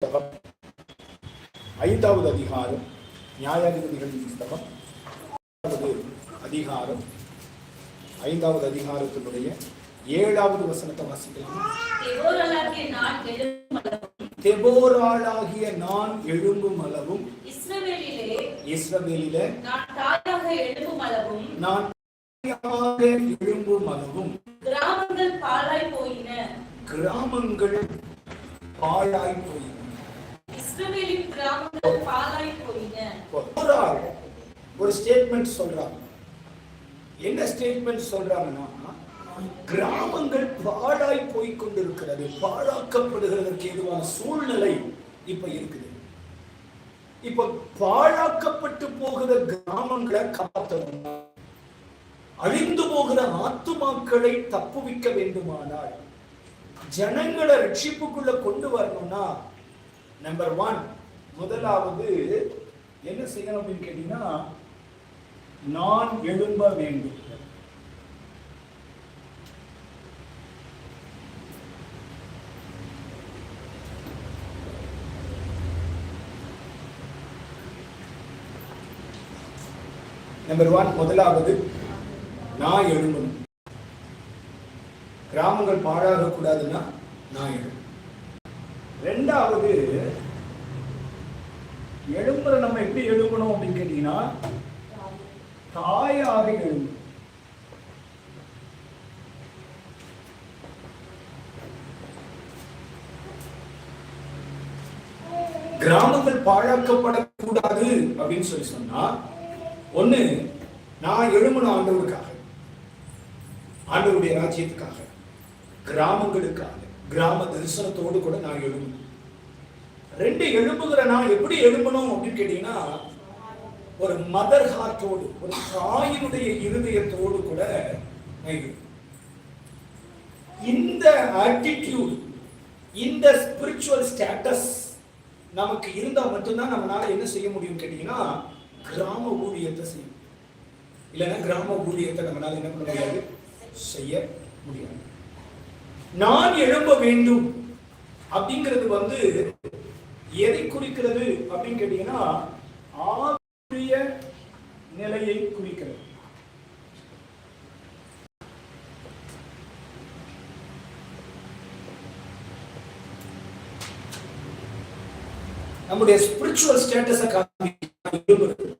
புத்தகம் ஐந்தாவது அதிகாரம் நியாயாதிபதிகளின் ஐந்தாவது அதிகாரம் ஐந்தாவது அதிகாரத்தினுடைய ஏழாவது வசனத்தை வாசிக்கலாம். தெபோராளாகிய நான் எழும்பும் அளவும். இஸ்ரவேலிலே நான் எழும்பும் அளவும். கிராமங்கள் பாழாய் போயின. கிராமங்கள் பாழாய் போயின. இஸ்ரவேலின் கிராமங்கள் பாழாய் போயின. ஒரு ஸ்டேட்மெண்ட் சொல்றாங்க. என்ன ஸ்டேட்மெண்ட் சொல்றாங்கன்னா கிராமங்கள் பாழாய் போய் கொண்டிருக்கிறது பாழாக்கப்படுகிறதற்கு ஏதுவான சூழ்நிலை இப்ப இருக்குது. இப்ப பாழாக்கப்பட்டு போகிற கிராமங்களை காத்தணும். அழிந்து போகிற ஆத்துமாக்களை தப்புவிக்க வேண்டுமானால் ஜனங்களை ரட்சிப்புக்குள்ள கொண்டு வரணும்னா நம்பர் ஒன் முதலாவது என்ன செய்யணும் அப்படின்னு கேட்டீங்கன்னா நான் எழும்ப வேண்டும். நம்பர் ஒன் முதலாவது நான் எழும்பணும். கிராமங்கள் பாழாக கூடாதுன்னா நான் எழும்பணும். ரெண்டாவது எழும்புற நம்ம எப்படி எழும்பணும் அப்படின்னு கேட்டீங்கன்னா தாயாக எழும்பு. கிராமங்கள் பாழாக்கப்படக்கூடாது அப்படின்னு சொல்லி சொன்னா ஒண்ணு நான் எழும்பணும் ஆண்டவருக்காக ஆண்டவருடைய ராஜ்யத்துக்காக கிராமங்களுக்காக கிராம தரிசனத்தோடு கூட நான் எழும்பணும் ரெண்டு எழும்புகிற நான் எப்படி எழும்பணும் அப்படின்னு கேட்டீங்கன்னா ஒரு மதர் ஹார்ட்டோடு ஒரு தாயினுடைய இருதயத்தோடு கூட நான் இந்த ஆட்டிடியூட் இந்த ஸ்பிரிச்சுவல் ஸ்டேட்டஸ் நமக்கு இருந்தால் மட்டும்தான் நம்மளால என்ன செய்ய முடியும் கேட்டீங்கன்னா கிராம ஊழியத்தை செய்யும் இல்லைன்னா கிராம ஊழியத்தை நம்மளால என்ன பண்ண முடியாது? செய்ய முடியாது. நான் எழும்ப வேண்டும் அப்படிங்கிறது வந்து எதை குறிக்கிறது அப்படின்னு கேட்டீங்கன்னா ஆவிய நிலையை குறிக்கிறது. நம்முடைய ஸ்பிரிச்சுவல் ஸ்டேட்டஸை காமிக்கிறது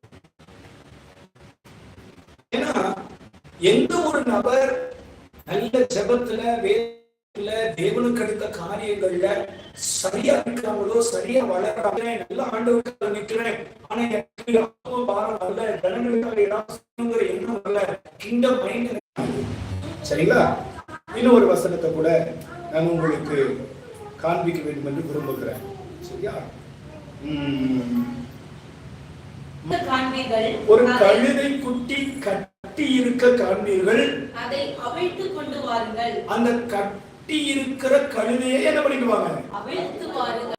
ஏன்னா எந்த ஒரு நபர் நல்ல ஜெபத்துல வேதத்துல தேவனுக்கு அடுத்த காரியங்கள்ல சரியா இருக்கிறாங்களோ சரியா வளர்றாங்க நல்ல ஆண்டவருக்காக நிக்கிறேன் ஆனா எனக்கு ஆத்ம பாரம் அல்ல எண்ணம் அல்ல கிங்டம் மைண்ட் சரிங்களா? இன்னும் ஒரு வசனத்தை கூட நான் உங்களுக்கு காண்பிக்க வேண்டும் என்று விரும்புகிறேன். சரியா? ஒரு கழுதை குட்டி கட்டி இருக்க காண்பீர்கள். அதை அவிழ்த்து கொண்டு வாருங்கள். அந்த கட்டி இருக்கிற கழுதையே என்ன பண்ணிடுவாங்க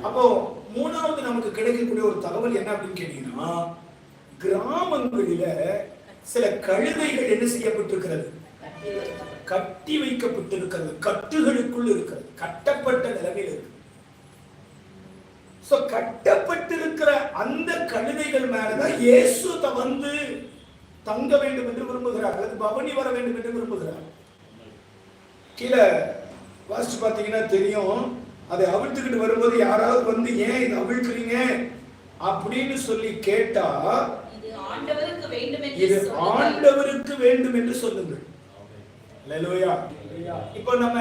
அப்போ மூணாவது நமக்கு கிடைக்கக்கூடிய ஒரு தகவல் என்ன அப்படின்னு கேட்டீங்கன்னா கிராமங்களில சில கழுதைகள் என்ன செய்யப்பட்டிருக்கிறது? கட்டி வைக்கப்பட்டிருக்கிறது கட்டுகளுக்குள் இருக்கிறது கட்டப்பட்ட நிலைமையில் இருக்கு. சோ கட்டப்பட்டிருக்கிற அந்த கழுதைகள் மேலதான் இயேசு வந்து தங்க வேண்டும் என்று விரும்புகிறார் அல்லது பவனி வர வேண்டும் என்று விரும்புகிறார். கீழே வாசிச்சு பார்த்தீங்கன்னா தெரியும். அதை அவிழ்த்துக்கிட்டு வரும்போது யாராவது வந்து ஏன் இதை அவிழ்க்கிறீங்க? அப்படின்னு சொல்லி கேட்டா இது ஆண்டவருக்கு வேண்டும் என்று சொல்லுங்கள். ஆண்டவருக்கு வேண்டும் என்று சொல்லுங்கள். அல்லேலூயா. இப்போ நம்ம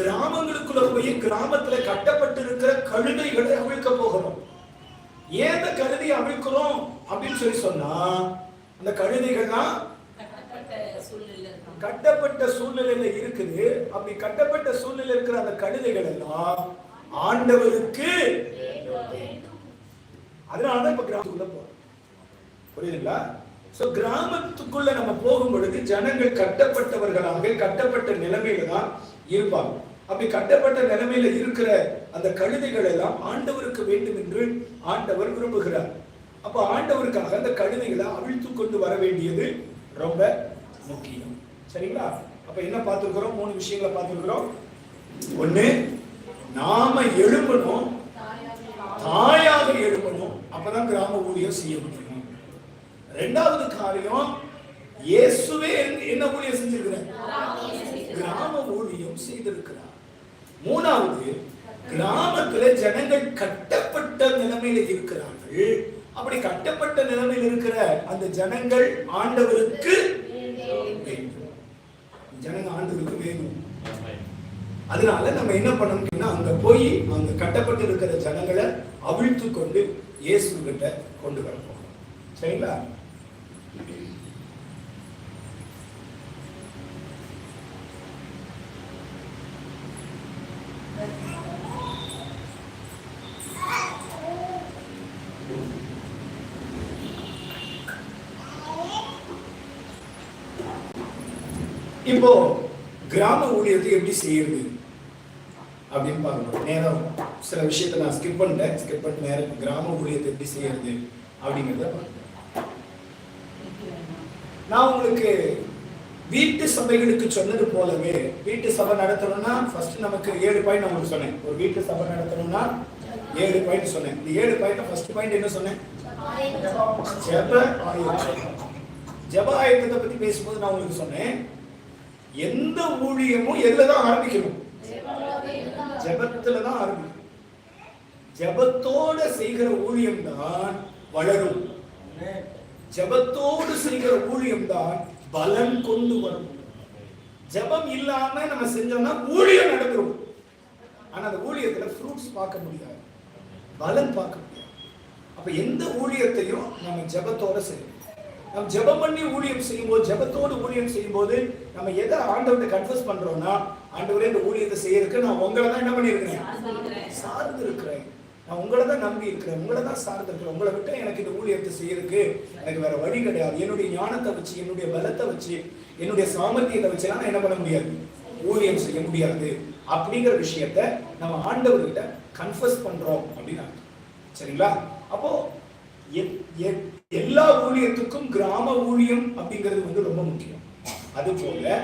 கிராமங்களுக்குள்ள போய் கிராமத்துல கட்டப்பட்டிருக்கிற கழுதைகளை அவிழ்க்க போகிறோம். ஏன் அந்த கழுதையை அவிழ்க்கிறோம் அப்படின்னு சொல்லி சொன்னா அந்த கழுதைகள்லாம் கட்டப்பட்ட சூழ்நிலையில இருக்குது. அப்படி கட்டப்பட்ட சூழ்நிலை இருக்கிற அந்த கழுதைகள் எல்லாம் ஆண்டவருக்கு அதனாலதான் இப்ப கிராமத்துக்குள்ள போறோம். புரியுதுங்களா? சோ கிராமத்துக்குள்ள நம்ம போகும் பொழுது ஜனங்கள் கட்டப்பட்டவர்களாக கட்டப்பட்ட நிலைமையில தான் இருப்பாங்க. அப்படி கட்டப்பட்ட நிலைமையில இருக்கிற அந்த கழுதைகள் எல்லாம் ஆண்டவருக்கு வேண்டும் என்று ஆண்டவர் விரும்புகிறார். அப்ப ஆண்டவருக்காக அந்த கழுதைகளை அவிழ்த்து கொண்டு வர வேண்டியது ரொம்ப முக்கியம். சரிங்களா? அப்ப என்ன பார்த்துருக்கிறோம்? மூணு விஷயங்களை பார்த்துருக்கிறோம். ஒண்ணு நாம எழுப்பணும் தாயாக எழுப்பணும் அப்பதான் கிராம ஊழியம் செய்ய முடியும். ரெண்டாவது காரியம் இயேசுவே என்ன ஊழியம் செஞ்சிருக்கிறார்? கிராம ஊழியம் செய்திருக்கிறார். மூணாவது கிராமத்துல ஜனங்கள் கட்டப்பட்ட நிலைமையில இருக்கிறார்கள். அப்படி கட்டப்பட்ட நிலைமையில் இருக்கிற அந்த ஜனங்கள் ஆண்டவருக்கு ஜனங்க ஆண்டுகளுக்கு வேணும் அதனால நம்ம என்ன பண்ணணும்னா அங்க போய் அங்க கட்டப்பட்டு இருக்கிற ஜனங்களை அவிழ்த்து கொண்டு இயேசு கிட்ட கொண்டு வரப்போம் சரிங்களா இப்போ கிராம ஊழியத்தை எப்படி செய்யறது? அப்படின்னு பார்க்கணும். நேரம். சில விஷயத்தை நான் ஸ்கிப் பண்ணிட்டேன். ஸ்கிப் பண்ணிட்டு நேரம். கிராம ஊழியத்தை எப்படி செய்யறது? அப்படிங்கிறத பார்க்கணும். நான் உங்களுக்கு வீட்டு சபைகளுக்கு சொன்னது போலவே வீட்டு சபை நடத்தணும்னா ஃபர்ஸ்ட் நமக்கு ஏழு பாயிண்ட் நான் உங்களுக்கு சொன்னேன். ஒரு வீட்டு சபை நடத்தணும்னா ஏழு பாயிண்ட் சொன்னேன். இந்த ஏழு பாயிண்ட் ஃபர்ஸ்ட் பாயிண்ட் என்ன சொன்னேன்? ஜெப ஆயத்தம். ஜெப ஆயத்தத்தை பத்தி பேசும்போது நான் உங்களுக்கு சொன்னேன். எந்த ஊழியமும் எதுல தான் ஆரம்பிக்கணும். ஜெபத்துல தான் ஆரம்பிக்கும் ஜபத்தோட செய்கிற ஊழியம் தான் வளரும். ஜெபத்தோடு செய்கிற ஊழியம் தான் பலன் கொண்டு வரும். ஜெபம் இல்லாம நம்ம செஞ்சோம்னா ஊழியம் நடந்துரும். ஆனா அந்த ஊழியத்துல ஃப்ரூட்ஸ் பார்க்க முடியாது. பலன் பார்க்க முடியாது. அப்ப எந்த ஊழியத்தையும் நம்ம ஜபத்தோட செய்யணும். நம்ம ஜெபம் பண்ணி ஊழியம் செய்யும்போது ஜெபத்தோடு ஊழியம் செய்யும்போது நம்ம எதை ஆண்டவர்கிட்ட கன்ஃபர்ஸ் பண்றோம்னா ஆண்டவரே இந்த ஊழியத்தை செய்யறதுக்கு நான் உங்களை தான் என்ன பண்ணியிருக்கிறேன்? சார்ந்து இருக்கிறேன் நான் உங்களை தான் நம்பி இருக்கிறேன். உங்களை தான் சார்ந்து இருக்கிறேன் உங்களை விட்டு எனக்கு இந்த ஊழியத்தை செய்யறதுக்கு எனக்கு வேற வழி கிடையாது. என்னுடைய ஞானத்தை வச்சு என்னுடைய பலத்தை வச்சு என்னுடைய சாமர்த்தியத்தை வச்சு நான் என்ன பண்ண முடியாது? ஊழியம் செய்ய முடியாது. அப்படிங்கிற விஷயத்த நம்ம ஆண்டவர்கிட்ட கன்ஃபர்ஸ் பண்றோம் அப்படின்னு சரிங்களா? அப்போ எல்லா ஊழியத்துக்கும் கிராம ஊழியம் அப்படிங்கிறது வந்து ரொம்ப முக்கியம். அது போல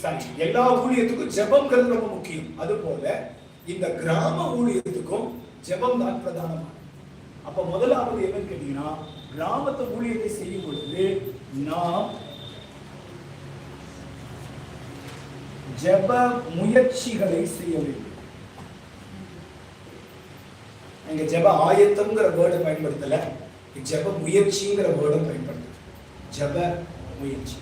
சாரி எல்லா ஊழியத்துக்கும் ஜெபம்ங்கிறது ரொம்ப முக்கியம். அது போல இந்த கிராம ஊழியத்துக்கும் ஜெபம் தான் பிரதானமானது அப்ப முதலாவது என்னன்னு கேட்டீங்கன்னா கிராமத்து ஊழியத்தை செய்யும் பொழுது நாம் ஜெப முயற்சிகளை செய்ய வேண்டும். இங்க ஜெப ஆயத்தம்ங்கிற வேர்டை பயன்படுத்தல. ஜெப முயற்சிங்கிற வேர்டும் பயன்படுத்து ஜெப முயற்சி.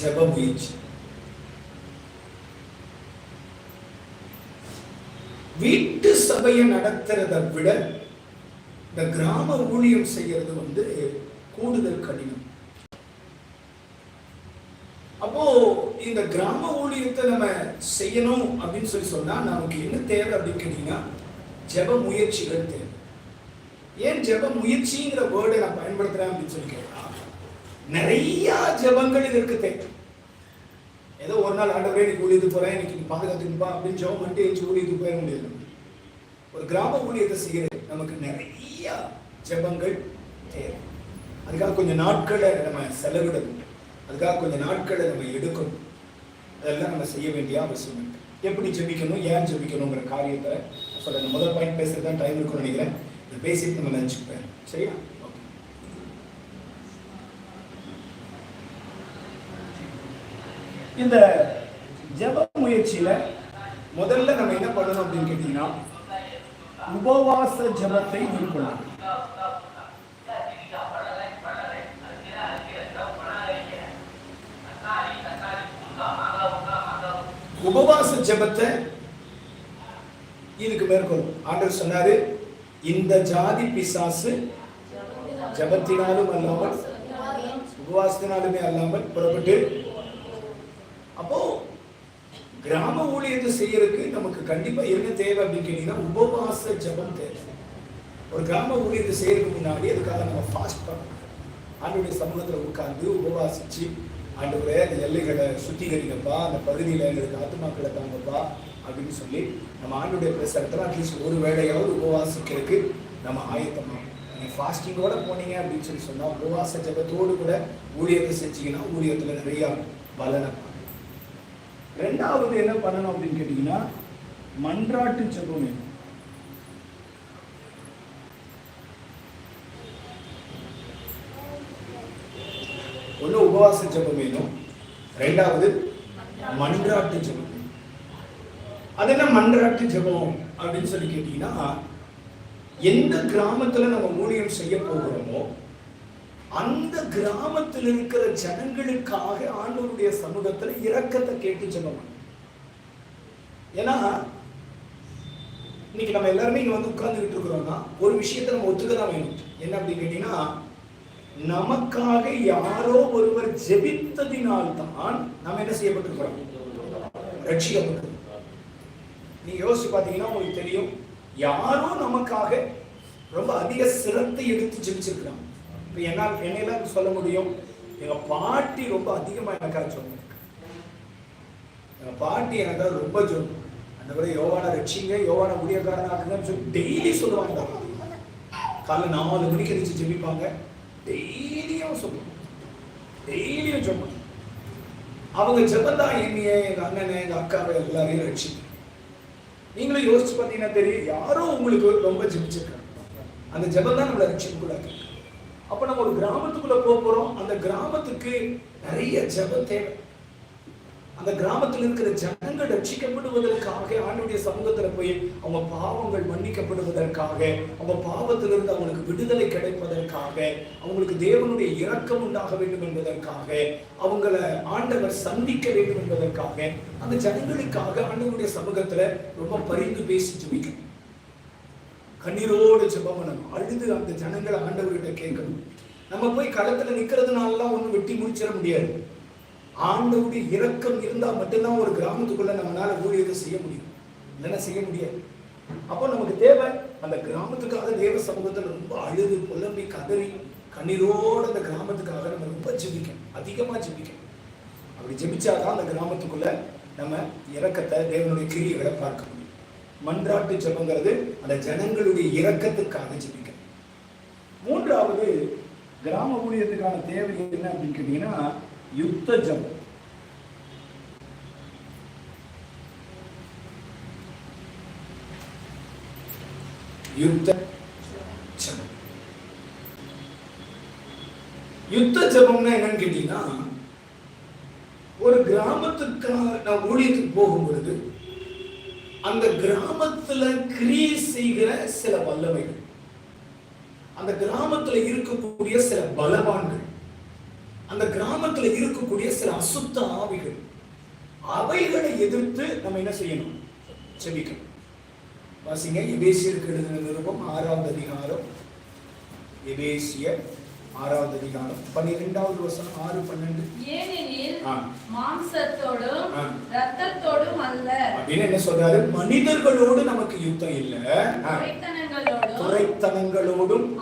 ஜெப முயற்சி. வீட்டு சபையை நடத்துறதை விட இந்த கிராம ஊழியம் செய்யறது வந்து கூடுதல் கடினம். அப்போ இந்த கிராம ஊழியத்தை நம்ம செய்யணும் அப்படின்னு சொல்லி சொன்னா நமக்கு என்ன தேவை அப்படின்னு கேட்டீங்கன்னா ஜெப முயற்சிகள் தேவை. ஏன் ஜெப முயற்சிங்கிற வேர்டை நான் பயன்படுத்துறேன் அப்படின்னு சொல்லி கேட்டா நிறைய ஜெபங்கள் இதற்கு தேவை ஏதோ ஒரு நாள் ஆண்டவரே நீ ஊழியத்து போறேன் இன்னைக்கு நீ பாதுகாத்துக்குப்பா அப்படின்னு ஜெபம் மட்டும் எழுச்சி ஊழியத்துக்கு போயிட முடியாது ஒரு கிராம ஊழியத்தை செய்கிறது நமக்கு நிறைய ஜெபங்கள் தேவை. அதுக்காக கொஞ்சம் நாட்களை நம்ம செலவிடணும். அதுக்காக கொஞ்சம் நாட்களை நம்ம எடுக்கணும். அதெல்லாம் நம்ம செய்ய வேண்டிய அவசியம் இருக்கு. எப்படி ஜெபிக்கணும் ஏன் ஜெபிக்கணுங்கிற காரியத்தை சொல்ல முதல் பாயிண்ட் பேசுறது தான் டைம் இருக்கும்னு நினைக்கிறேன். இதை பேசிட்டு நம்ம லஞ்சுக்கு போயிடலாம் சரியா? ஓகே இந்த ஜெப முயற்சியில முதல்ல நம்ம என்ன பண்ணணும் அப்படின்னு கேட்டீங்கன்னா உபவாச ஜெபத்தை மேற்கொள்ளணும். உபவாச ஜெபத்தை இதுக்கு மேற்கொள்ளும் ஆண்டவர் சொன்னாரு இந்த ஜாதி பிசாசு ஜெபத்தினாலும் அல்லாமல் உபவாசத்தினாலுமே அல்லாமல் புறப்பட்டு அப்போ கிராம ஊழியத்தை செய்யறதுக்கு நமக்கு கண்டிப்பா என்ன தேவை அப்படின்னு கேட்டீங்கன்னா உபவாச ஜெபம் தேவை. ஒரு கிராம ஊழியத்தை செய்யறதுக்கு முன்னாடி அதுக்காக நம்ம ஃபாஸ்ட் பண்ணணும். ஆண்டுடைய சமூகத்தில் உட்கார்ந்து உபவாசிச்சு ஆண்டவரே அந்த எல்லைகளை சுத்திகரிங்கப்பா அந்த பகுதியில் எங்களுக்கு ஆத்துமாக்களை தாங்கப்பா அப்படின்னு சொல்லி நம்ம ஆண்டுடைய பிரசனத்தில் அட்லீஸ்ட் ஒரு வேளையாவது உபவாசிக்கிறதுக்கு நம்ம ஆயத்தமாகும் நீங்கள் ஃபாஸ்டிங்கோட போனீங்க அப்படின்னு சொல்லி சொன்னால் உபவாச ஜபத்தோடு கூட ஊழியத்தை செஞ்சீங்கன்னா ஊழியத்தில் நிறையா பலனை ரெண்டாவது என்ன பண்ணணும் அப்படின்னு கேட்டிங்கன்னா மன்றாட்டு ஜபம் வேணும். ஒன்று உபவாச ஜபம் வேணும். ரெண்டாவது மன்றாட்டு ஜபம். அதெல்லாம் மன்றாட்டு ஜெபம் அப்படின்னு சொல்லி கேட்டீங்கன்னா எந்த கிராமத்துல நம்ம ஊழியம் செய்ய போகிறோமோ அந்த கிராமத்தில் இருக்கிற ஜனங்களுக்காக ஆண்டவருடைய சமூகத்துல இரக்கத்தை கேட்டு ஜபம் ஏன்னா இன்னைக்கு நம்ம எல்லாருமே இங்க வந்து உட்கார்ந்துகிட்டு இருக்கிறோம்னா ஒரு விஷயத்தை நம்ம ஒத்துக்க தான் வேணும். என்ன அப்படின்னு கேட்டீங்கன்னா நமக்காக யாரோ ஒருவர் ஜெபித்ததினால் தான் நாம் என்ன செய்யப்பட்டிருக்கிறோம்? ரட்சிக்கப்பட்டிருக்கிறோம். நீ யோசிச்சு பார்த்தீங்கன்னா உங்களுக்கு தெரியும். யாரோ நமக்காக ரொம்ப அதிக சிரத்தை எடுத்து ஜெபிச்சிருக்கிறாங்க. இப்போ என்ன என்னையெல்லாம் சொல்ல முடியும்? எங்க பாட்டி ரொம்ப அதிகமா எனக்காக சொன்னாங்க எங்க பாட்டி எனக்காக ரொம்ப சொல்லுவாங்க அந்த கூட யோவான ரட்சிங்க யோவான ஊழியக்காரனாக்குங்கன்னு சொல்லி டெய்லி சொல்லுவாங்க காலைல நாலு மணிக்கு எந்திரிச்சு ஜெபிப்பாங்க. டெய்லியும் சொல்லுவாங்க. டெய்லியும் சொல்லுவாங்க. அவங்க ஜெபந்தான் என்னைய எங்க அண்ணனை எங்க அக்காவை எல்லாரையும் ரட்சிங்க. நீங்களும் யோசிச்சு பார்த்தீங்கன்னா தெரியும் யாரோ உங்களுக்கு ரொம்ப ஜெபிச்சிருக்காங்க. அந்த ஜெபம் தான் நம்மளை ரட்சிக்கக்கூடாது அப்போ நம்ம ஒரு கிராமத்துக்குள்ளே போக போகிறோம் அந்த கிராமத்துக்கு நிறைய ஜெபம் தேவை. அந்த கிராமத்தில் இருக்கிற ஜனங்கள் ரட்சிக்கப்படுவதற்காக ஆண்டுடைய சமூகத்துல போய் அவங்க பாவங்கள் மன்னிக்கப்படுவதற்காக அவங்க பாவத்திலிருந்து அவங்களுக்கு விடுதலை கிடைப்பதற்காக அவங்களுக்கு தேவனுடைய இரக்கம் உண்டாக வேண்டும் என்பதற்காக அவங்கள ஆண்டவர் சந்திக்க வேண்டும் என்பதற்காக அந்த ஜனங்களுக்காக ஆண்டவருடைய சமூகத்துல ரொம்ப பரிந்து பேசி ஜபிக்கணும். கண்ணீரோடு ஜபமனம் அழுது அந்த ஜனங்களை ஆண்டவர்கிட்ட கேட்கணும். நம்ம போய் களத்துல நிக்கிறதுனாலலாம் ஒன்றும் வெட்டி முடிச்சிட முடியாது. ஆண்டவுடைய இரக்கம் இருந்தா மட்டும்தான் ஒரு கிராமத்துக்குள்ள நம்மளால ஊழியத்தை செய்ய முடியும். இல்லைன்னா செய்ய முடியாது. அப்போ நமக்கு தேவை அந்த கிராமத்துக்காக தேவ சமூகத்துல ரொம்ப அழுது புலம்பி கதறி கண்ணீரோடு அந்த கிராமத்துக்காக நம்ம ரொம்ப ஜெபிக்கணும். அதிகமா ஜெபிக்கணும். அப்படி ஜெபிச்சாதான் அந்த கிராமத்துக்குள்ள நம்ம இறக்கத்தை தேவனுடைய கிரியைகளை பார்க்க முடியும். மன்றாட்டு ஜெபங்கிறது அந்த ஜனங்களுடைய இறக்கத்துக்காக ஜெபிக்க மூன்றாவது கிராம ஊழியத்துக்கான தேவை என்ன அப்படின்னு கேட்டீங்கன்னா யுத்த ஜபம் யுத்த யுத்த ஜெபம்னா என்னன்னு கேட்டீங்கன்னா ஒரு கிராமத்துக்காக நான் ஊழியத்துக்கு போகும் பொழுது அந்த கிராமத்துல கிரியை செய்கிற சில வல்லமைகள். அந்த கிராமத்துல இருக்கக்கூடிய சில பலவான்கள். அந்த கிராமத்துல இருக்கக்கூடிய சில அசுத்த ஆவிகள் அவைகளை எதிர்த்து நம்ம என்ன செய்யணும்? செபிக்கணும் வாசிங்க எபேசியருக்கு எழுதின நிருபம் ஆறாவது அதிகாரம். எபேசியர் ஆறாவது அதிகாரம். பன்னிரெண்டாவது வருஷம் ஆறு பன்னெண்டு. ஏனெனில். மாம்சத்தோடும். ரத்தத்தோடும் அல்ல. அப்படின்னு என்ன சொல்றாரு? மனிதர்களோடு நமக்கு யுத்தம் இல்ல. ஆ. துரைத்தனங்களோடும் துரைத்தனங்களோடும்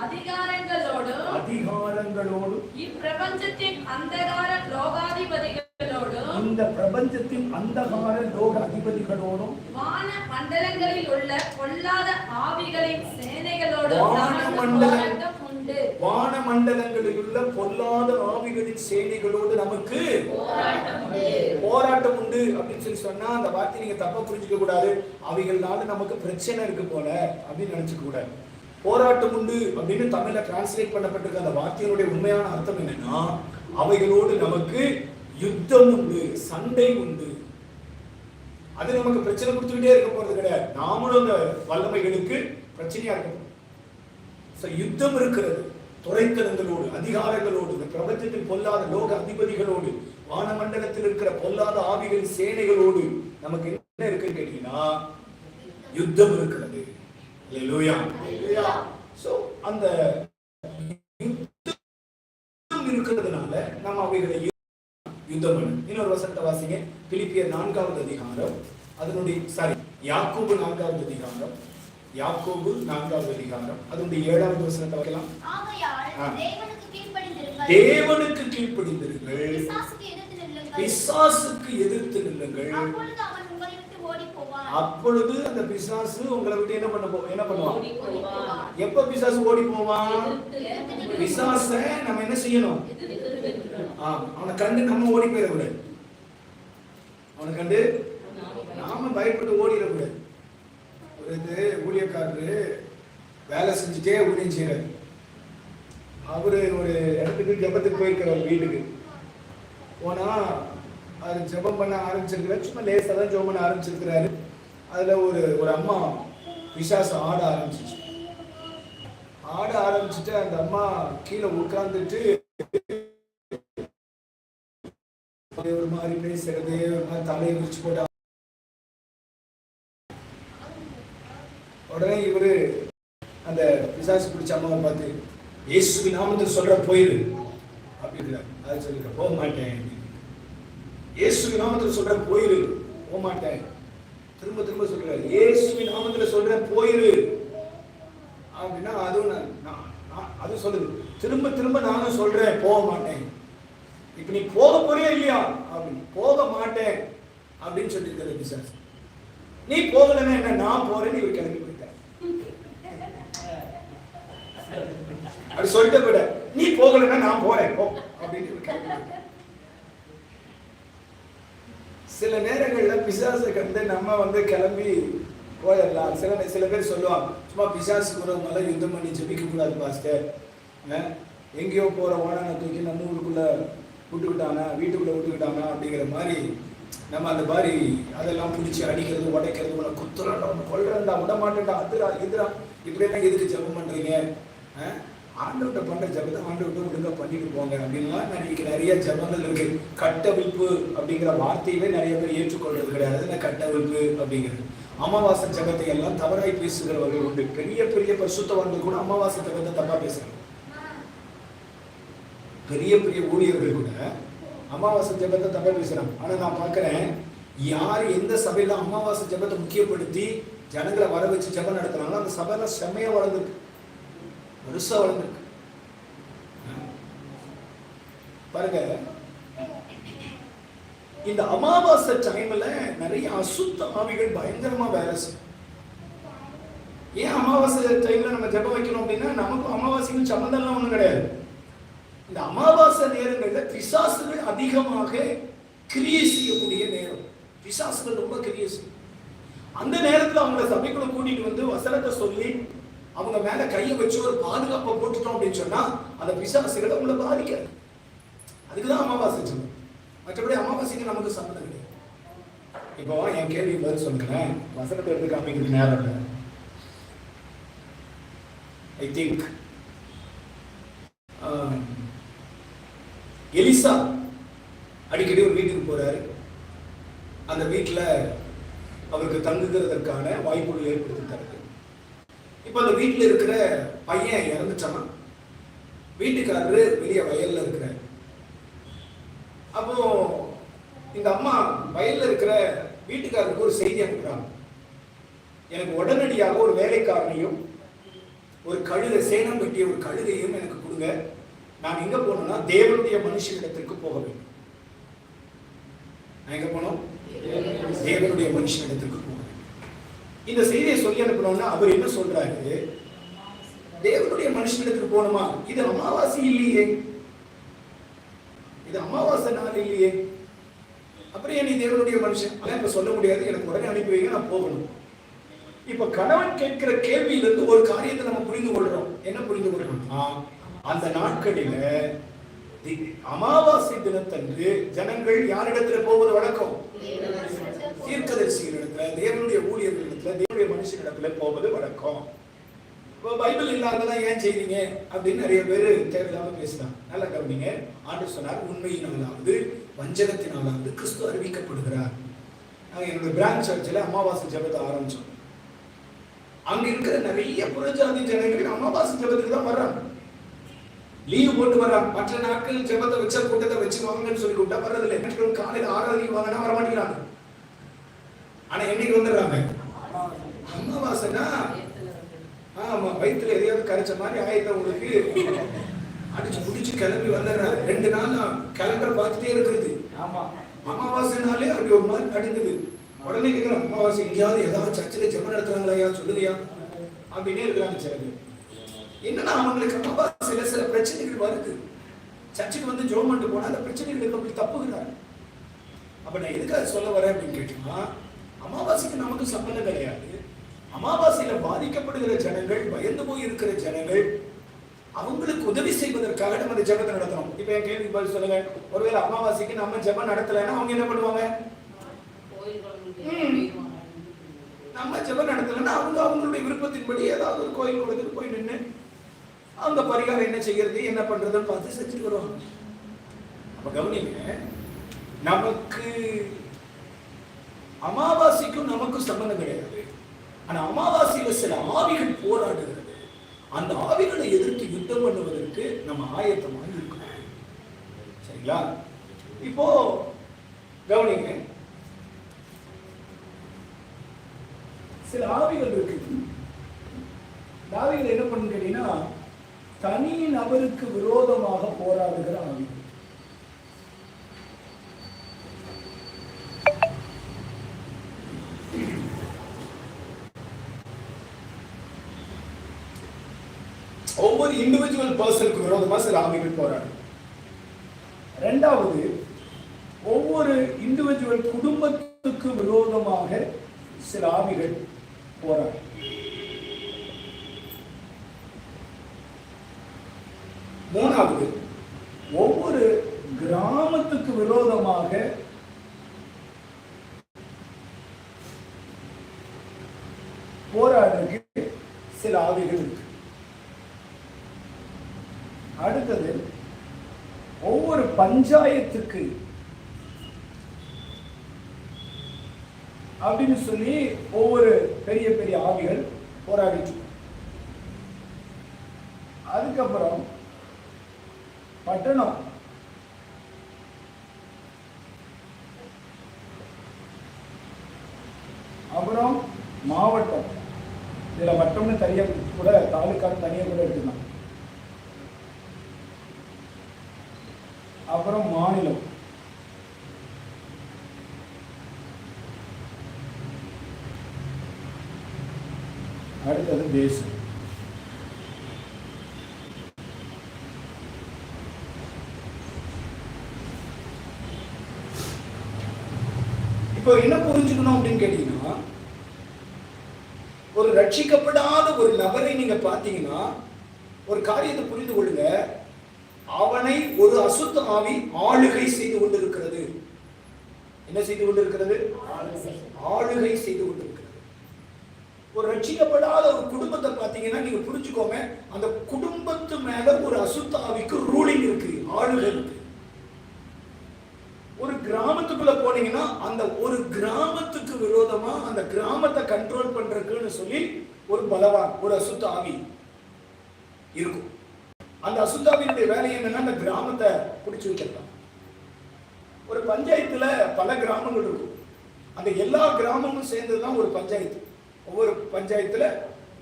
இப்பிரபஞ்சத்தின் அந்தகார லோகாதிபதிகளோடும் இந்த பிரபஞ்சத்தின் அந்தகார லோக அதிபதிகளோடும் வான மண்டலங்களில் உள்ள பொல்லாத ஆவிகளின் வான உண்டு மண்டலங்களில் உள்ள பொல்லாத ஆவிகளின் சேனைகளோடு நமக்கு போராட்டம் உண்டு அப்படின்னு சொல்லி சொன்னா அந்த வார்த்தை நீங்க தப்பா புரிஞ்சுக்க கூடாது அவைகள்னால நமக்கு பிரச்சனை இருக்கு போல அப்படின்னு நினைச்சுக்க கூடாது போராட்டம் உண்டு அப்படின்னு தமிழ்ல டிரான்ஸ்லேட் பண்ணப்பட்டிருக்க அந்த வார்த்தையினுடைய உண்மையான அர்த்தம் என்னன்னா அவைகளோடு நமக்கு யுத்தம் உண்டு சண்டை உண்டு. அது நமக்கு பிரச்சனை கொடுத்துக்கிட்டே இருக்க போறது கிடையாது. நாமளும் அந்த வல்லமைகளுக்கு பிரச்சனையா இருக்கும் யுத்தம் இருக்கிறது. துறைத்தனங்களோடு அதிகாரங்களோடு இந்த பிரபஞ்சத்தில் பொல்லாத லோக அதிபதிகளோடு வானமண்டலத்தில் இருக்கிற பொல்லாத ஆவிகள் சேனைகளோடு நமக்கு என்ன இருக்குன்னு கேட்டீங்கன்னா யுத்தம் இருக்கிறது. அந்த இருக்கிறதுனால நம்ம அவைகளை யுத்தம் இன்னொரு வசனத்தை வாசிங்க. பிலிப்பியர் நான்காவது அதிகாரம். அதனுடைய சாரி யாக்கோபு நான்காவது அதிகாரம். யாக்கோபு நான்காவது அதிகாரம். அதனுடைய ஏழாவது வசனத்தை வைக்கலாம். தேவனுக்கு கீழ்ப்படிந்திருங்கள். பிசாசுக்கு எதிர்த்து நில்லுங்கள். பிசாசுக்கு எதிர்த்து நில்லுங்கள் அப்பொழுது அவன் உங்களை விட்டு ஓடிப் போவான். அப்பொழுது அந்த பிசாசு உங்களை விட்டு என்ன பண்ண என்ன பண்ணுவான். எப்ப பிசாசு ஓடி போவான்? பிசாச நம்ம என்ன செய்யணும்? அவனை கண்டு நம்ம ஓடி போயிடக்கூடாது. அவனை கண்டு நாம பயப்பட்டு ஓடிடக்கூடாது. ஒரு இது ஊழியக்காரரு வேலை செஞ்சுட்டே ஊழியம் செய்யறாரு அவரு ஒரு இடத்துக்கு ஜெபத்துக்கு போயிருக்கிறார் வீட்டுக்கு. போனா அவர் ஜெபம் பண்ண ஆரம்பிச்சிருக்கிறார் சும்மா லேசாக தான் ஜெபம் பண்ண ஆரம்பிச்சிருக்கிறாரு. அதுல ஒரு ஒரு அம்மா விசாசம் ஆட ஆரம்பிச்சிச்சு. ஆட ஆரம்பிச்சுட்டு அந்த அம்மா கீழே உட்கார்ந்துட்டு ஒரு மாதிரி பேசுறது ஒரு மாதிரி தலையை விரிச்சு போட்டு உடனே இவரு அந்த பிசாசு பிடிச்ச அம்மாவை பார்த்து இயேசு நாமத்தில் சொல்ற போயிரு அப்படின்னு அது சொல்லிட்டு போக மாட்டேன். இயேசு நாமத்தில் சொல்ற போயிரு போக மாட்டேன். திரும்ப திரும்ப சொல்றாரு. இயேசுவின் நாமத்தில் சொல்றேன் போயிரு. அப்படின்னா அதுவும் நான் நான்- அது சொல்லுது. திரும்ப திரும்ப நானும் சொல்றேன் போக மாட்டேன். இப்ப நீ போக போறியா இல்லையா? அப்படின்னு. போக மாட்டேன். அப்படின்னு சொல்லியிருக்காரு பிசாசு. நீ போகலன்னா என்ன? நான் போறேன்னு இவர் கிளம்பி போயிட்டார். அப்படி சொல்லிட்டு கூட நீ போகலன்னா நான் போறேன். போ. அப்படின்னு இவர் கிளம்பி போயிட்டார். சில நேரங்களில் பிசாசை கண்டு நம்ம வந்து கிளம்பி போயிடலாம். சில சில பேர் சொல்லுவாங்க சும்மா பிசாசு கூட யுத்தம் பண்ணி ஜெபிக்கக்கூடாது பாஸ்டர். எங்கேயோ போகிற ஓனான தூக்கி நம்ம ஊருக்குள்ளே விட்டுக்கிட்டானா வீட்டுக்குள்ளே விட்டுக்கிட்டானா அப்படிங்கிற மாதிரி நம்ம அந்த மாதிரி அதெல்லாம் பிடிச்சி அடிக்கிறது உடைக்கிறது உன்னை குத்துறாண்டா உன்னை கொல்றேன்டா விட மாட்டேன்டா அதுரா இதுரா இப்படியெல்லாம் எதுக்கு ஜபம் பண்ணுறீங்க ஆண்டவர்கிட்ட பண்ற ஜெபத்தை ஆண்டவர்கிட்ட ஒழுங்கா பண்ணிட்டு போங்க அப்படின்லாம் இன்னைக்கு நிறைய ஜெபங்கள் இருக்கு. கட்டவிழ்ப்பு அப்படிங்கிற வார்த்தையவே நிறைய பேர் ஏற்றுக்கொள்றது கிடையாது. இந்த கட்டவிழ்ப்பு அப்படிங்கிறது. அமாவாசை ஜெபத்தை எல்லாம் தவறாய் பேசுகிறவர்கள் உண்டு. பெரிய பெரிய பரிசுத்தவான்கள் கூட அமாவாசை ஜெபத்தை தப்பா பேசுறாங்க. பெரிய பெரிய ஊழியர்கள் கூட அமாவாசை ஜெபத்தை தப்பா பேசுறாங்க. ஆனா நான் பாக்குறேன் யார் எந்த சபையில அமாவாசை ஜெபத்தை முக்கியப்படுத்தி ஜனங்களை வர வச்சு ஜெபம் நடத்துறாங்களோ அந்த சபையில செம்மையா வளர்ந்துருக்கு. பெருசா வளர்ந்துருக்கு. பாருங்க. இந்த அமாவாசை டைம்ல நிறைய அசுத்த ஆவிகள் பயங்கரமா வேலை செய்யும். ஏன் அமாவாசை டைம்ல நம்ம ஜெப வைக்கணும் அப்படின்னா நமக்கும் அமாவாசைக்கும் சம்மந்தம்லாம் ஒண்ணும் கிடையாது. இந்த அமாவாசை நேரங்கள்ல பிசாசுகள் அதிகமாக கிரியை செய்யக்கூடிய நேரம். பிசாசுகள் ரொம்ப கிரியை செய்யும். அந்த நேரத்துல அவங்கள சபைக்குள்ள கூட்டிட்டு வந்து வசனத்தை சொல்லி அவங்க மேல கையை வச்சு ஒரு பாதுகாப்பை போட்டுட்டோம் அப்படின்னு சொன்னா அந்த பிசாசுகளை உங்களை பாதிக்காது. அதுக்குதான் அமாவாசை சொன்னோம் மற்றபடி அமாவாசைக்கு நமக்கு சம்மந்தம் கிடையாது. இப்போ என் கேள்வி பதில் சொல்லுங்களேன். வசனத்தை எடுத்து காமிக்கிறது நேரம் இல்லை. ஐ திங்க் um, எலிசா அடிக்கடி ஒரு வீட்டுக்கு போறாரு. அந்த வீட்டில் அவருக்கு தங்குகிறதற்கான வாய்ப்புகள் ஏற்படுத்தி தருது. இப்போ அந்த வீட்டுல இருக்கிற பையன் இறந்துட்டான். வீட்டுக்காரரு வெளிய வயல்ல இருக்கிறார். அப்போ இந்த அம்மா வயல்ல இருக்கிற வீட்டுக்காரருக்கு ஒரு செய்தி அனுப்புறாங்க எனக்கு உடனடியாக ஒரு வேலைக்காரனையும் ஒரு கழுதை சேனம் கட்டிய ஒரு கழுதையும் எனக்கு கொடுங்க. நான் எங்க போகணும்னா தேவனுடைய மனுஷனிடத்திற்கு போக வேண்டும். நான் எங்க போனோம் தேவனுடைய மனுஷனிடத்திற்கு இந்த செய்தியை சொல்லி அனுப்பணும்னா அவர் என்ன சொல்றாரு? தேவனுடைய மனுஷனுக்கு போகணுமா? இது அமாவாசை இல்லையே. இது அமாவாசை நாள் இல்லையே. அப்புறம் ஏன் நீ தேவனுடைய மனுஷன்? அதான் இப்ப சொல்ல முடியாது. எனக்கு உடனே அனுப்பி வைங்க நான் போகணும். இப்ப கணவன் கேட்கிற கேள்வியிலிருந்து ஒரு காரியத்தை நம்ம புரிந்து கொள்றோம். என்ன புரிந்து கொள்றோம்னா அந்த நாட்களில அமாவாசை தினத்தன்று ஜனங்கள் யாரிடத்துல போவது வழக்கம்? தீர்க்கதரிசிகளிடத்துல தேவனுடைய ஊழியர்களிடத்துல தேவனுடைய மனுஷனிடத்துல போவது வழக்கம். இப்போ பைபிள் இல்லாததான் ஏன் செய்வீங்க அப்படின்னு நிறைய பேர் தேவையில்லாம பேசினாங்க நல்லா கவனிங்க. ஆண்டு சொன்னார் உண்மையினாலாவது வஞ்சகத்தினாலாவது கிறிஸ்து அறிவிக்கப்படுகிறார். நாங்கள் என்னோட பிரான்ச் சர்ச்சில் அமாவாசை ஜெபத்தை ஆரம்பிச்சோம். அங்க இருக்கிற நிறைய புறஜாதி ஜனங்கள் அமாவாசை ஜெபத்துக்கு தான் வர்றாங்க. லீவ் போட்டு வர்றாங்க. மற்ற நாட்கள் ஜெபத்தை வச்ச கூட்டத்தை வச்சு வாங்கன்னு சொல்லி கூட்டா வர்றதில்லை. காலையில் ஆறாவது வாங்கினா வர மாட்டேங்கிறாங்க ஆனா என்னைக்கு வந்துடுறாங்க? அமாவாசைனா ஆமா வயிற்றுல எதையாவது கரைச்ச மாதிரி ஆயிரத்த உங்களுக்கு? அடிச்சு புடிச்சு கிளம்பி வந்துடுறாரு. ரெண்டு நாள் கேலண்டர் பார்த்துட்டே இருக்கிறது. ஆமா. அமாவாசைனாலே அப்படி ஒரு மாதிரி நடுங்குது உடனே கேட்குறோம் அமாவாசை எங்கேயாவது ஏதாவது சர்ச்சில் ஜெபம் நடத்துறாங்களா ஐயா சொல்லுதியா அப்படின்னே இருக்கிறாங்க சில பேர் என்னன்னா அவங்களுக்கு அமாவாசையில சில பிரச்சனைகள் வருது. சர்ச்சுக்கு வந்து ஜோம் பண்ணிட்டு போனா அந்த பிரச்சனைகளுக்கு அப்படி தப்புகிறாங்க. அப்ப நான் எதுக்காக சொல்ல வரேன் அப்படின்னு கேட்டீங்கன்னா அமாவாசைக்கு நமக்கு சம்பந்தம் கிடையாது அமாவாசையில பாதிக்கப்படுகிற ஜனங்கள் பயந்து போய் இருக்கிற ஜனங்கள் அவங்களுக்கு உதவி செய்வதற்காக நம்ம இந்த ஜெபத்தை நடத்தணும். இப்ப என் கேள்விக்கு பதில் சொல்லுங்க. ஒருவேளை அமாவாசைக்கு நம்ம ஜெபம் நடத்தலைன்னா அவங்க என்ன பண்ணுவாங்க? நம்ம ஜெபம் நடத்தலைன்னா அவங்க அவங்களுடைய விருப்பத்தின்படி ஏதாவது ஒரு கோயில் குளத்துக்கு போய் நின்று அவங்க பரிகாரம் என்ன செய்யறது என்ன பண்றதுன்னு பார்த்து செஞ்சுட்டு வருவாங்க. அப்ப கவனிங்க நமக்கு அமாவாசைக்கும் நமக்கும் சம்பந்தம் கிடையாது. ஆனா அமாவாசையில சில ஆவிகள் போராடுகிறது. அந்த ஆவிகளை எதிர்த்து யுத்தம் பண்ணுவதற்கு நம்ம ஆயத்தமாக இருக்கணும். சரிங்களா? இப்போ கவனிங்க. சில ஆவிகள் இருக்கு. ஆவிகள் என்ன பண்ணு கேட்டீங்கன்னா தனி நபருக்கு விரோதமாக போராடுகிற ஆவிகள் ஒவ்வொரு இண்டிவிஜுவல் பர்சனுக்கு விரோதமாக சில ஆவிகள் போராடும். ரெண்டாவது ஒவ்வொரு இண்டிவிஜுவல் குடும்பத்துக்கு விரோதமாக சில ஆவிகள் போராடும். மூணாவது ஒவ்வொரு கிராமத்துக்கு விரோதமாக போராடுறதுக்கு சில ஆவிகள் இருக்கு. அடுத்தது ஒவ்வொரு பஞ்சாயத்துக்கு அப்படின்னு சொல்லி ஒவ்வொரு பெரிய பெரிய ஆவிகள் போராடிட்டு அதுக்கப்புறம் பட்டணம். அப்புறம் மாவட்டம். இதுல வட்டம்னு தனியா கூட தாலுக்கான்னு தனியா கூட எடுத்துக்கலாம். அப்புறம் மாநிலம். அடுத்தது தேசம். இப்போ என்ன புரிஞ்சுக்கணும் அப்படின்னு கேட்டீங்கன்னா ஒரு ரட்சிக்கப்படாத ஒரு நபரை நீங்க பாத்தீங்கன்னா ஒரு காரியத்தை புரிந்து கொள்ளுங்க. அவனை ஒரு அசுத்த ஆவி ஆளுகை செய்து கொண்டிருக்கிறது. என்ன செய்து கொண்டிருக்கிறது? ஆளுகை செய்து கொண்டிருக்கிறது. ஒரு ரட்சிக்கப்படாத ஒரு குடும்பத்தை பார்த்தீங்கன்னா நீங்க புரிஞ்சுக்கோங்க அந்த குடும்பத்து மேல ஒரு அசுத்த ஆவிக்கு ரூலிங் இருக்கு ஆளுகை இருக்கு. ஒரு கிராமத்துக்குள்ள போனீங்கன்னா அந்த ஒரு கிராமத்துக்கு விரோதமா அந்த கிராமத்தை கண்ட்ரோல் பண்றதுக்குன்னு சொல்லி ஒரு பலவான் ஒரு அசுத்த ஆவி இருக்கும். அந்த அசுத்தாவினுடைய வேலை என்னன்னா அந்த கிராமத்தை பிடிச்சி வச்சிடலாம் ஒரு பஞ்சாயத்துல பல கிராமங்கள் இருக்கும். அந்த எல்லா கிராமமும் சேர்ந்தது தான் ஒரு பஞ்சாயத்து. ஒவ்வொரு பஞ்சாயத்துல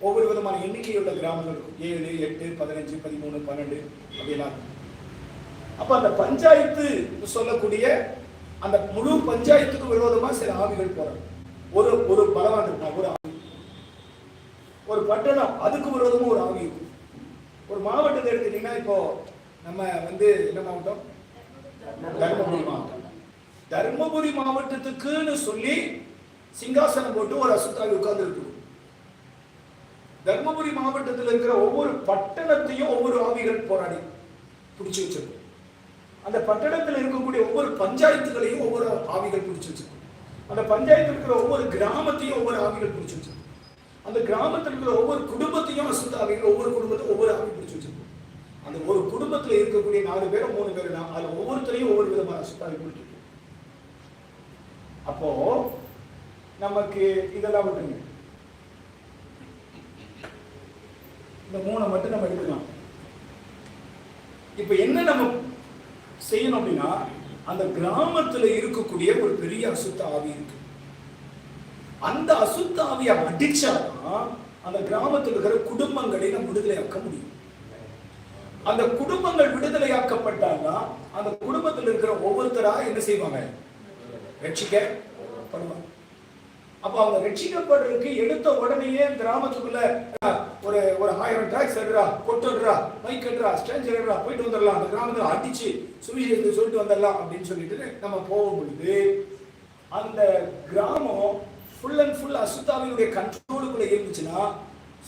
ஒவ்வொரு விதமான எண்ணிக்கையுள்ள கிராமங்கள் இருக்கும். ஏழு எட்டு பதினஞ்சு பதிமூணு பன்னெண்டு அப்படிலாம் அப்போ அப்ப அந்த பஞ்சாயத்து சொல்லக்கூடிய அந்த முழு பஞ்சாயத்துக்கு விரோதமா சில ஆவிகள் போறாங்க ஒரு ஒரு பலவான் இருப்பான் ஒரு ஆவி. ஒரு பட்டணம் அதுக்கு விரோதமும் ஒரு ஆவி இருக்கும். ஒரு மாவட்டத்தை எடுத்துட்டீங்கன்னா இப்போ நம்ம வந்து என்ன மாவட்டம்? தர்மபுரி மாவட்டம். தர்மபுரி மாவட்டத்துக்குன்னு சொல்லி சிங்காசனம் போட்டு ஒரு அசுத்தாவி உட்கார்ந்து இருக்கு தர்மபுரி மாவட்டத்தில் இருக்கிற ஒவ்வொரு பட்டணத்தையும் ஒவ்வொரு ஆவிகள் போராடி பிடிச்சு வச்சிருக்கும். அந்த பட்டணத்தில் இருக்கக்கூடிய ஒவ்வொரு பஞ்சாயத்துகளையும் ஒவ்வொரு ஆவிகள் பிடிச்சு வச்சிருக்கும். அந்த பஞ்சாயத்தில் இருக்கிற ஒவ்வொரு கிராமத்தையும் ஒவ்வொரு ஆவிகள் பிடிச்சு வச்சிருக்கும். அந்த கிராமத்தில் இருக்கிற ஒவ்வொரு குடும்பத்தையும் அசுத்த ஆவிகள் ஒவ்வொரு குடும்பத்தையும் ஒவ்வொரு ஆவி பிடிச்சி வச்சிருக்கும். அந்த ஒரு குடும்பத்தில் இருக்கக்கூடிய நாலு பேரும் மூணு பேர் தான் அதுல ஒவ்வொருத்தரையும் ஒவ்வொரு விதமான அசுத்தாவி பிடிச்சிருக்கும் அப்போ நமக்கு இதெல்லாம் விட்டுருங்க. இந்த மூணை மட்டும் நம்ம எடுக்கலாம். இப்ப என்ன நம்ம செய்யணும் அப்படின்னா அந்த கிராமத்துல இருக்கக்கூடிய ஒரு பெரிய அசுத்த ஆவி இருக்கு. அந்த அசுத்தாவிய அடிச்சாதான் அந்த கிராமத்தில் இருக்கிற குடும்பங்களை நம்ம விடுதலையாக்க முடியும். அந்த குடும்பங்கள் விடுதலையாக்கப்பட்டால்தான் அந்த குடும்பத்தில் இருக்கிற ஒவ்வொருத்தரா என்ன செய்வாங்க? ரட்சிக்கப்படுவாங்க அப்ப அவங்க ரட்சிக்கப்படுறதுக்கு எடுத்த உடனேயே கிராமத்துக்குள்ள ஒரு ஒரு ஆயிரம் டாக்ஸ் எடுறா கொட்டுடுறா பைக் எடுறா ஸ்டேஞ்சர் எடுறா போயிட்டு வந்துடலாம். அந்த கிராமத்தில் அடிச்சு சுவிசேஷத்தை சொல்லிட்டு வந்துடலாம் அப்படின்னு சொல்லிட்டு நம்ம போகும் பொழுது அந்த கிராமம் ஃபுல் அண்ட் ஃபுல் அசுத்தாவினுடைய கண்ட்ரோலுக்குள்ள இருந்துச்சுன்னா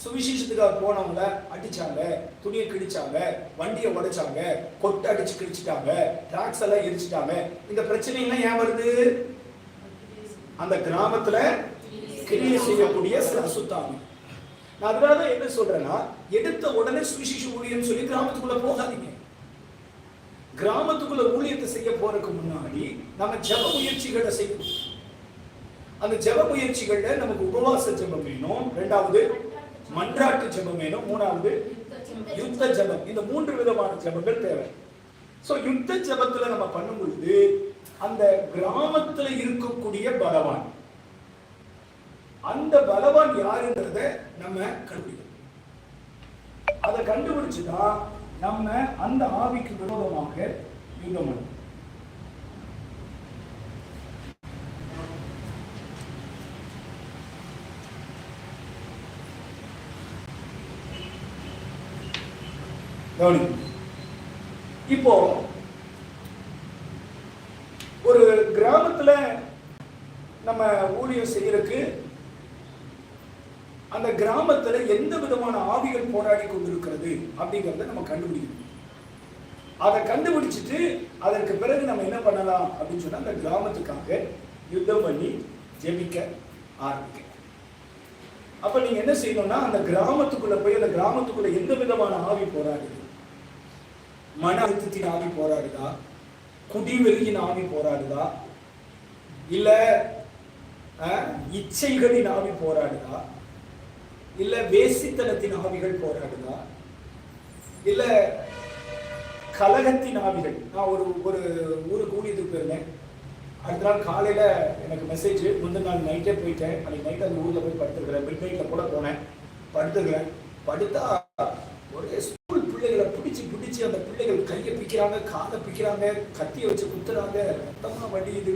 சுவிசேஷத்துக்காக போனவங்கள அடிச்சாங்க துணியை கிழிச்சாங்க வண்டியை உடைச்சாங்க கொட்டை அடிச்சு கிழிச்சிட்டாங்க டிராக்ஸ் எல்லாம் எரிச்சிட்டாங்க. இந்த பிரச்சனை எல்லாம் ஏன் வருது? அந்த கிராமத்துல கிரியை செய்யக்கூடிய சில அசுத்தாவி நான் அதனால தான் என்ன சொல்றேன்னா எடுத்த உடனே சுவிசேஷ ஊழியம் சொல்லி கிராமத்துக்குள்ள போகாதீங்க. கிராமத்துக்குள்ள ஊழியத்தை செய்ய போறதுக்கு முன்னாடி நம்ம ஜெப முயற்சிகளை செய்யணும் அந்த ஜெப முயற்சிகள்ல நமக்கு உபவாச ஜெபம் வேணும். ரெண்டாவது மன்றாட்டு ஜெபம் வேணும். மூணாவது யுத்த ஜெபம். இந்த மூன்று விதமான ஜெபங்கள் தேவை. சோ யுத்த ஜெபத்துல நம்ம பண்ணும் பொழுது அந்த கிராமத்துல இருக்கக்கூடிய பலவான் அந்த பலவான் யாருன்றத நம்ம கண்டுபிடிக்கணும். அதை கண்டுபிடிச்சுதான் நம்ம அந்த ஆவிக்கு விரோதமாக யுத்தம் பண்ணணும். கவனிக்கும் இப்போ ஒரு கிராமத்தில் நம்ம ஊழியம் செய்யறதுக்கு அந்த கிராமத்தில் எந்த விதமான ஆவிகள் போராடி கொண்டிருக்கிறது அப்படிங்கிறத நம்ம கண்டுபிடிக்கணும். அதை கண்டுபிடிச்சிட்டு அதற்கு பிறகு நம்ம என்ன பண்ணலாம் அப்படின்னு சொன்னால் அந்த கிராமத்துக்காக யுத்தம் பண்ணி ஜெபிக்க ஆரம்பிக்க அப்போ நீங்கள் என்ன செய்யணும்னா அந்த கிராமத்துக்குள்ளே போய் அந்த கிராமத்துக்குள்ளே எந்த விதமான ஆவி போராடுது? மன அழுத்தத்தின் ஆவி போராடுதா? குடிவெறியின் ஆவி போராடுதா? இல்ல இச்சைகளின் ஆவி போராடுதா? இல்ல வேசித்தனத்தின் ஆவிகள் போராடுதா? இல்ல கலகத்தின் ஆவிகள். நான் ஒரு ஒரு ஊருக்கு ஊழியத்துக்கு போயிருந்தேன். அடுத்த நாள் காலையில எனக்கு மெசேஜ் முந்தின நாள் நைட்டே போயிட்டேன். அன்றைக்கி நைட் அந்த ஊர்ல போய் படுத்துருக்கிறேன். மிட் நைட்ல கூட போனேன். படுத்துக்கிறேன் படுத்தா ஒரே ஸ்கூல் பிள்ளைகளை பிடிச்சி பிடிச்சி அந்த பிள்ளைகள் கையை பிக்கிறாங்க காலை பிக்கிறாங்க கத்தியை வச்சு குத்துறாங்க ரத்தமாக வடியுது.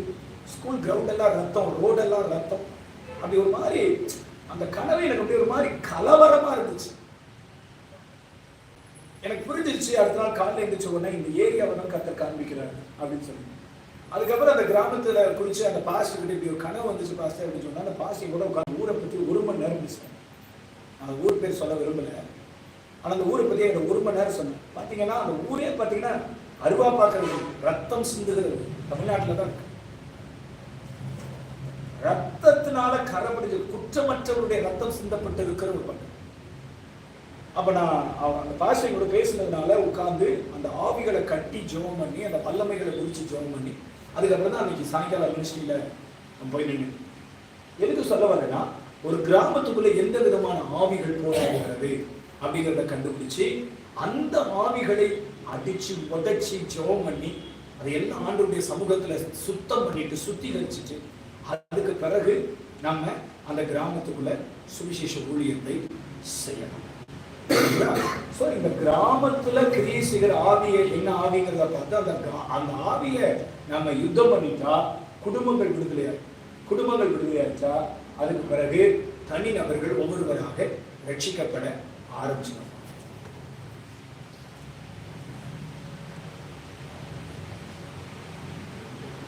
ஸ்கூல் கிரவுண்ட் எல்லாம் ரத்தம் ரோடெல்லாம் ரத்தம். அப்படி ஒரு மாதிரி அந்த கனவு எனக்கு அப்படி ஒரு மாதிரி கலவரமாக இருந்துச்சு. எனக்கு புரிஞ்சிருச்சு அடுத்த நாள் காலையில் எழுந்திரிச்ச உடனே இந்த ஏரியாவை தான் கத்த காண்பிக்கிறாரு அப்படின்னு சொல்லி. அதுக்கப்புறம் அந்த கிராமத்தில் குறித்து அந்த பாஸ்டர் கிட்ட இப்படி ஒரு கனவு வந்துச்சு பாஸ்டர் அப்படின்னு சொன்னால் அந்த பாஸ்டர் கூட உட்காந்து ஊரை பற்றி ஒரு மணி நேரம் பேசுவேன் அந்த ஊர் பேர் சொல்ல விரும்பல. ஆனால் அந்த ஊரை பற்றி எனக்கு ஒரு மணி நேரம் சொன்னேன். பார்த்தீங்கன்னா அந்த ஊரே பார்த்தீங்கன்னா அருவா பார்க்கறது ரத்தம் சிந்துகிறது. தமிழ்நாட்டில் தான் இருக்கு. ரத்தத்தினால கரப்படிஞ்ச குற்றமற்றவருடைய ரத்தம் சிந்தப்பட்டு இருக்கிற ஒரு பக்கம். அப்ப நான் அந்த பாஷை கூட பேசுனதுனால உட்கார்ந்து அந்த ஆவிகளை கட்டி ஜோம் பண்ணி அந்த வல்லமைகளை குறிச்சு ஜோம் பண்ணி அதுக்கப்புறம் தான் அன்னைக்கு சாயங்காலம் மினிஸ்ட்ரியில போய் நின்று எதுக்கு சொல்ல வரேன்னா ஒரு கிராமத்துக்குள்ள எந்த விதமான ஆவிகள் போராடுகிறது? அப்படிங்கிறத கண்டுபிடிச்சு அந்த ஆவிகளை அடிச்சு உதச்சி ஜெபம் பண்ணி அதை எல்லாம் ஆண்டுடைய சமூகத்துல சுத்தம் பண்ணிட்டு சுத்திகரிச்சுட்டு அதுக்கு பிறகு நம்ம அந்த கிராமத்துக்குள்ள சுவிசேஷ ஊழியத்தை செய்யணும் ஸோ இந்த கிராமத்துல கிரியை செய்கிற ஆவியை என்ன ஆவிங்கிறத பார்த்து அந்த கிரா- அந்த ஆவியை நம்ம யுத்தம் பண்ணிட்டா குடும்பங்கள் விடுதலையாக குடும்பங்கள் விடுதலையாச்சா அதுக்கு பிறகு தனி நபர்கள் ஒவ்வொருவராக ரட்சிக்கப்பட ஆரம்பிச்சிடும்